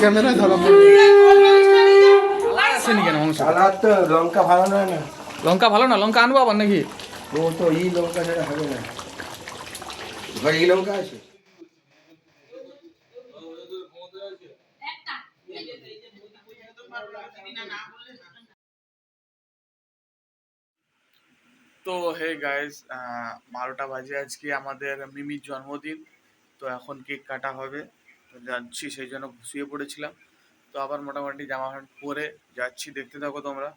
ক্যামেরায় ধরা পড়বে। আসেনি কেন মাংস সালাদ তো লঙ্কা ভালো না। লঙ্কা ভালো না লঙ্কা আনব আবার নাকি? ও তো ই লঙ্কা ছাড়া হবে না। ঘরে ই লঙ্কা আছে? তো হে গাইস বারোটা বাজে আজকে আমাদের মিমির জন্মদিন তো এখন কেক কাটা হবে। যাচ্ছি সেই জন্য শুয়ে পড়েছিলাম। তো আবার মোটামুটি জামা প্যান্ট পরে যাচ্ছি, দেখতে থাকো তোমরা।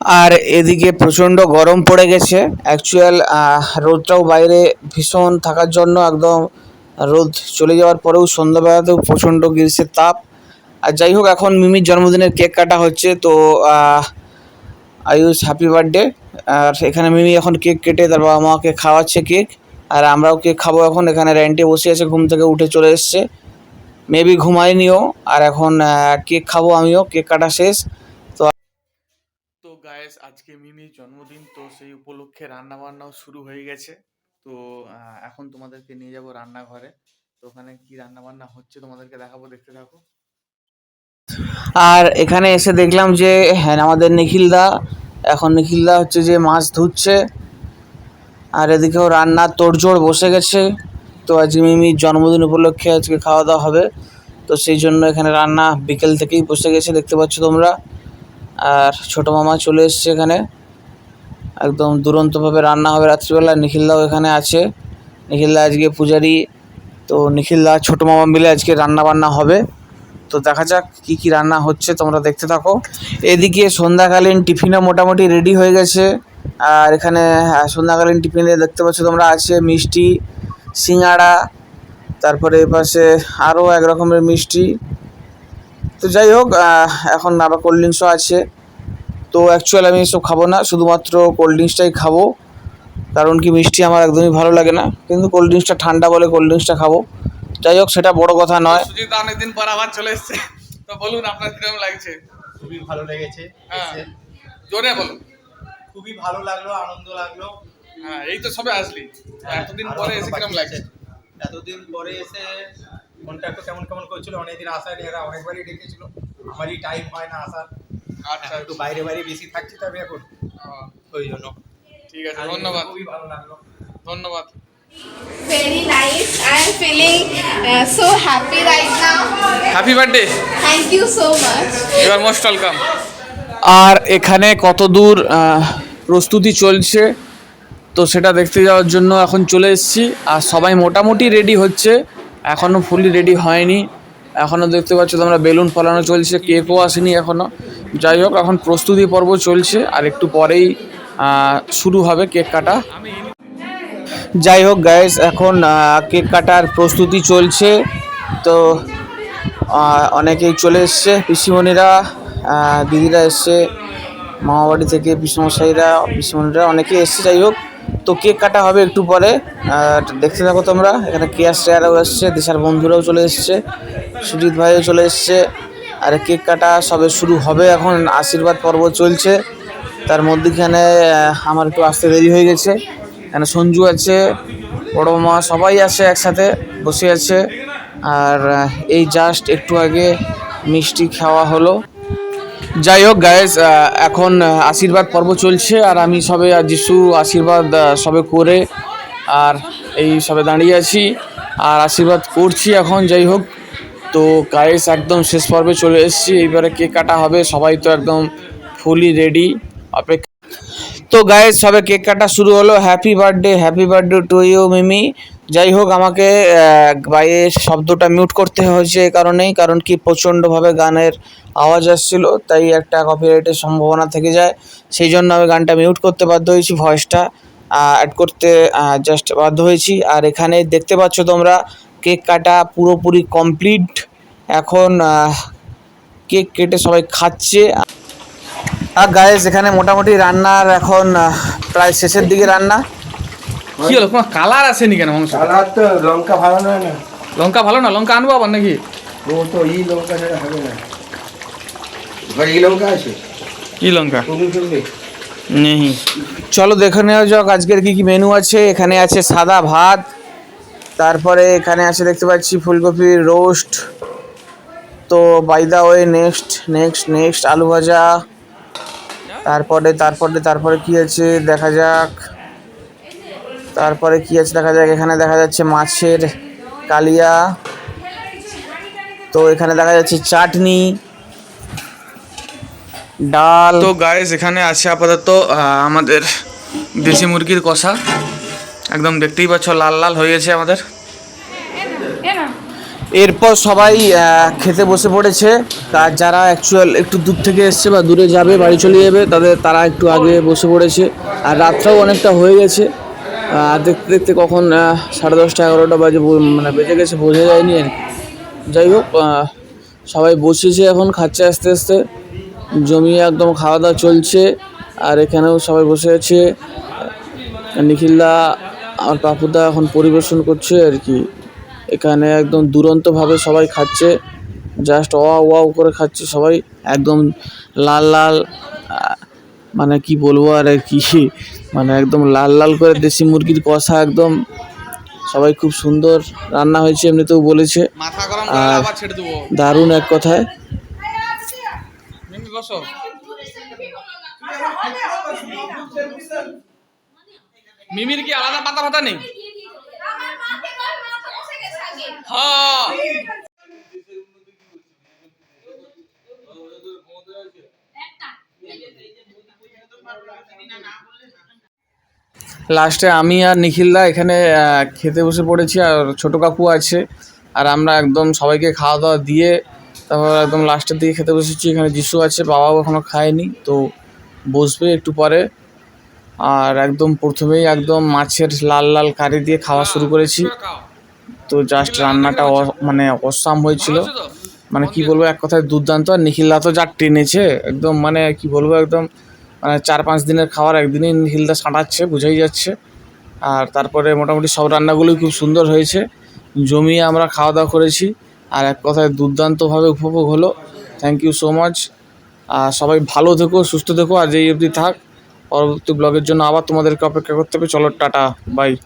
আর এদিকে প্রচণ্ড গরম পড়ে গেছে। অ্যাকচুয়াল রোদটাও বাইরে ভীষণ থাকার জন্য একদম রোদ চলে যাওয়ার পরেও সন্ধ্যাবেলাতেও প্রচণ্ড গ্রীষ্মের তাপ। আর যাই হোক, এখন মিমির জন্মদিনের কেক কাটা হচ্ছে, তো আয়ুষ হ্যাপি বার্থডে আর এখানে মিমি এখন কেক কেটে তার বাবা মাকে খাওয়াচ্ছে কেক। আর আমরাও কেক খাব এখন? এখানে র্যান্টে বসে আছে ঘুম থেকে উঠে চলে এসছে। মেবি ঘুমায়নিও আর এখন কেক খাব আমিও কেক কাটা শেষ। তো তো গায়েস আজকে মিমির জন্মদিন তো সেই উপলক্ষে রান্না বান্নাও শুরু হয়ে গেছে। তো এখন তোমাদেরকে নিয়ে যাব রান্নাঘরে। তো ওখানে কি রান্না বান্না হচ্ছে তোমাদেরকে দেখাবো দেখতে থাকো। আর এখানে এসে দেখলাম যে হ্যাঁ আমাদের নিখিলদা। এখন নিখিলদা হচ্ছে যে মাছ ধুচ্ছে। আর এদিকেও রান্না তোড়জোড় বসে গেছে। তো আজকে মিমির জন্মদিন উপলক্ষে আজকে খাওয়া দাওয়া হবে। তো সেই জন্য এখানে রান্না বিকেল থেকেই বসে গেছে, দেখতে পাচ্ছ তোমরা। আর ছোটো মামা চলে এসছে এখানে। একদম দুরন্তভাবে রান্না হবে রাত্রিবেলা নিখিলদাও এখানে আছে। নিখিলদা আজকে পূজারি। তো নিখিলদা ছোটো মামা মিলে আজকে রান্না বান্না হবে। তো দেখা যাক কি কি রান্না হচ্ছে, তোমরা দেখতে থাকো। এদিকে সন্ধ্যাকালীন টিফিনও মোটামুটি রেডি হয়ে গেছে। আর এখানে সন্ধ্যাকালীন টিফিনে দেখতে পাচ্ছ তোমরা আছে মিষ্টি সিঙ্গাড়া তারপরে এপাশে আরও এক রকমের মিষ্টি। তো যাই হোক এখন আবার কোল্ড ড্রিঙ্কসও আছে। তো অ্যাকচুয়ালি আমি এসব খাব না শুধুমাত্র কোল্ড ড্রিঙ্কসটাই খাব। কারণ কি মিষ্টি আমার একদমই ভালো লাগে না। কিন্তু কোল্ড ড্রিঙ্কসটা ঠান্ডা বলে কোল্ড ড্রিঙ্কসটা খাব। যাই হোক সেটা বড় কথা নয়। সুজিত অনেকদিন পর আবার চলে এসছে। তো বলুন আপনার কীরকম লাগছে? খুবই ভালো লেগেছে। হ্যাঁ। জোরে বলুন। খুবই ভালো লাগল আনন্দ লাগল। হ্যাঁ এই তো সবে আসলি। তো এতদিন পরে এসে কীরকম লাগছে? এতদিন পরে এসে মনটা একটু কেমন কেমন করছিল অনেকদিন আসার এরা অনেকবারই ডেকেছিল। আমারই টাইম হয় না আসার। আচ্ছা একটু বাইরে বাইরে বেশি থাকছি তবে এখন। ওই জন্য। ঠিক আছে ধন্যবাদ। খুবই ভালো লাগল। ধন্যবাদ। Very nice. I am feeling uh, so happy right now. Happy birthday Thank you so much. You are most welcome আর এখানে কত দূর প্রস্তুতি চলছে। তো সেটা দেখতে যাওয়ার জন্য এখন চলে এসেছি। আর সবাই মোটামুটি রেডি হচ্ছে। এখনও ফুলি রেডি হয়নি। এখনও দেখতে পাচ্ছ তোমরা বেলুন ফলানো চলছে। কেকও আসেনি এখনও যাই হোক, এখন প্রস্তুতি পর্ব চলছে। আর একটু পরেই শুরু হবে কেক কাটা। যাই হোক গ্যাস এখন কেক কাটার প্রস্তুতি চলছে। তো অনেকেই চলে এসছে। পিসিমণিরা দিদিরা এসছে। মামাবাড়ি থেকে পিসমশাইরা পিসিমণিরা অনেকেই এসছে, যাই হোক। তো কেক কাটা হবে একটু পরে। দেখতে থাকো তোমরা, এখানে কেয়ার শেয়ারও এসছে, দেশের বন্ধুরাও চলে এসছে, সুজিত ভাইও চলে এসছে। আর কেক কাটা সবে শুরু হবে এখন, আশীর্বাদ পর্ব চলছে। তার মধ্যেখানে আমার একটু আসতে দেরি হয়ে গেছে। এখানে সঞ্জু আছে, বড় মা সবাই আছে একসাথে, বসে আছে। আর এই জাস্ট একটু আগে মিষ্টি খাওয়া হলো। যাই হোক গায়েস এখন আশীর্বাদ পর্ব চলছে আর আমি সবে যিশু আশীর্বাদ সবে করে আর এই সবে দাঁড়িয়ে আছি আর আশীর্বাদ করছি এখন, যাই হোক। তো গায়েস একদম শেষ পর্বে চলে এসেছি। এইবারে কে কাটা হবে, সবাই তো একদম ফুলি রেডি অপেক্ষা তো গায়েস সবে কেক কাটা শুরু হলো। Happy birthday happy birthday to you Mimi. যাই হোক, আমাকে বাইরের শব্দটা মিউট করতে হয়েছে এই কারণেই, কারণ কি প্রচণ্ডভাবে গানের আওয়াজ আসছিল, তাই একটা কপিরাইটের সম্ভাবনা থেকে যায়। সেই জন্য আমি গানটা মিউট করতে বাধ্য হয়েছি ভয়েসটা অ্যাড করতে জাস্ট বাধ্য হয়েছি। আর এখানে দেখতে পাচ্ছ তোমরা কেক কাটা পুরোপুরি কমপ্লিট এখন কেক কেটে সবাই খাচ্ছে। আর গায়েস এখানে মোটামুটি রান্নার এখন প্রায় শেষের দিকে রান্না। কি হলো? কোনো কালার আসেনি কেন মাংস সালাদ তো লঙ্কা ভালো না। লঙ্কা ভালো না? লঙ্কা আনব আবার নাকি? ও তো ই লঙ্কা ছাড়া হবে না। ঘরে ই লঙ্কা আছে? কি লঙ্কা। নেই। চলো দেখে নেওয়া যাক আজকের কি কি মেনু আছে। এখানে আছে সাদা ভাত তারপরে এখানে আছে দেখতে পাচ্ছি ফুলকপির রোস্ট তো by the way next next next আলু ভাজা তারপরে তারপরে তারপরে কি আছে? দেখা যাক। তারপরে কি আছে? দেখা যাক। এখানে দেখা যাচ্ছে মাছের কালিয়া। তো এখানে দেখা যাচ্ছে চাটনি। ডাল। তো গাইস এখানে আছে আপাতত আমাদের দেশি মুরগির কষা। একদম দেখতেই পাচ্ছ, লাল লাল হয়ে গেছে আমাদের। এরপর সবাই খেতে বসে পড়েছে। আর যারা অ্যাকচুয়াল একটু দূর থেকে এসছে বা দূরে যাবে, বাড়ি চলে যাবে, তাদের, তারা একটু আগে বসে পড়েছে। আর রাতটাও অনেকটা হয়ে গেছে। আর দেখতে দেখতে কখন সাড়ে দশটা, এগারোটা বাজে মানে বেজে গেছে, বোঝা যায়নি আর। যাই হোক সবাই বসেছে এখন খাচ্ছে আস্তে আস্তে। জমিয়ে একদম খাওয়া দাওয়া চলছে। আর এখানেও সবাই বসে আছে। নিখিলদা আর পাপুদা এখন পরিবেশন করছে আর কি। এখানে একদম দুরন্তভাবে সবাই খাচ্ছে জাস্ট ওয়া ওয়াও করে খাচ্ছে সবাই একদম লাল লাল মানে কি বলব আর কি মানে একদম লাল লাল করে দেশি মুরগির কষা একদম সবাই খুব সুন্দর রান্না হয়েছে এমনিতেও বলেছে আর দারুণ এক কথায়। মিমির কি আলাদা পাতা ফাতা নেই হ্যাঁ লাস্টে আমি আর নিখিলদা এখানে খেতে বসে পড়েছি আর ছোটো কাকু আছে। আর আমরা একদম সবাইকে খাওয়া দাওয়া দিয়ে তারপর একদম লাস্টের দিকে খেতে বসেছি। এখানে যিশু আছে, বাবাও এখনও খায়নি, তো বসবে একটু পরে। আর একদম প্রথমেই একদম মাছের লাল লাল কারি দিয়ে খাওয়া শুরু করেছি। তো জাস্ট রান্নাটা মানে অসাম হয়েছিল। মানে কি বলব, এক কথায় দুর্দান্ত। আর নিখিলদা তো যা টেনেছে, একদম মানে কি বলব, একদম মানে চার পাঁচ দিনের খাবার একদিনই নিখিলদা সাঁটাচ্ছে, বোঝাই যাচ্ছে। আর তারপরে মোটামুটি সব রান্নাগুলোই খুব সুন্দর হয়েছে। জমিয়ে আমরা খাওয়া দাওয়া করেছি। আর এক কথায় দুর্দান্তভাবে উপভোগ হলো। থ্যাংক ইউ সো মাচ আর সবাই ভালো থেকো, সুস্থ থেকো। আর যেই অবধি থাক। পরবর্তী ব্লগের জন্য আবার তোমাদেরকে অপেক্ষা করতে হবে। চলো, টাটা। বাই